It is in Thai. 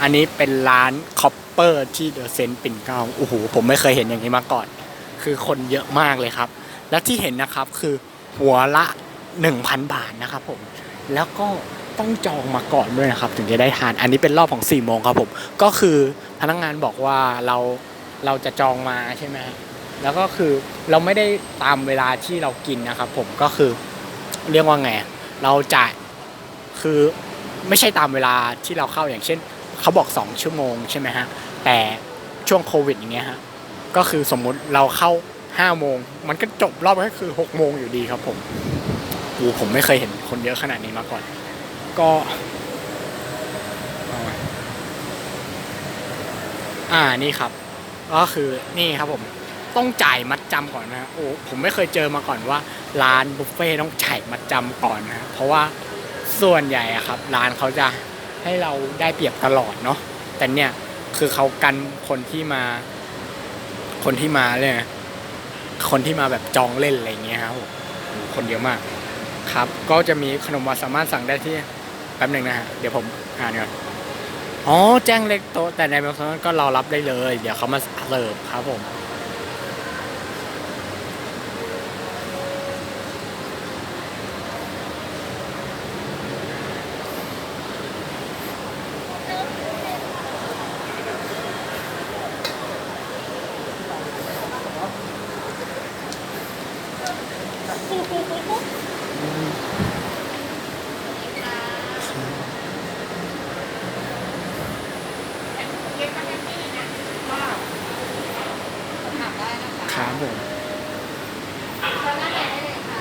อันนี้เป็นร้านคอปเปอร์ที่เดอะเซนต์ปิ่นเกล้าโอ้โหผมไม่เคยเห็นอย่างนี้มาก่อน คือคนเยอะมากเลยครับ และที่เห็นนะครับคือหัวละ 1,000 บาทนะครับผม แล้วก็ต้องจองมาก่อนด้วยนะครับ ถึงจะได้ทาน อันนี้เป็นรอบของ4โมงครับผม ก็คือพนักงานบอกว่าเราเราจะจองมาใช่ไหมแล้วก็คือเราไม่ได้ตามเวลาที่เรากินนะครับ ผมก็คือเรียกว่าไงเราจ่ายคือไม่ใช่ตามเวลาที่เราเข้าอย่างเช่น เขาบอก 2 ชั่วโมงใช่ไหมฮะ แต่ช่วงโควิดอย่างเงี้ยฮะ ก็คือสมมุติเราเข้า5โมง มันก็จบรอบก็คือ6โมงอยู่ดีครับผมโอ้ผมไม่เคยเห็นคนเยอะขนาดนี้มาก่อน ก็อ่านี่ครับ ก็คือนี่ครับผมต้องจ่ายมัดจำก่อนนะโอ้ผมไม่เคยเจอมาก่อนว่า ร้านบุฟเฟ่ต้องจ่ายมัดจำก่อนนะเพราะว่าส่วนใหญ่อะครับ ร้านเขาจะ ให้เราได้เปรียบตลอดเนาะแต่เนี่ยคือเขากันคนที่มา คนที่มาเลยนะคนที่มาแบบจองเล่นอะไรอย่างเงี้ยครับผมคนเยอะมาก ครับ ก็จะมีขนมหวานสามารถสั่งได้ที่แป๊บหนึ่งนะฮะเดี๋ยวผมอ่านก่อนอ๋อแจ้งเล็กโต๊ะแต่ในบางส่วนก็เรอรับได้เลย เดี๋ยวเขามาเสิร์ฟครับผม ครับผม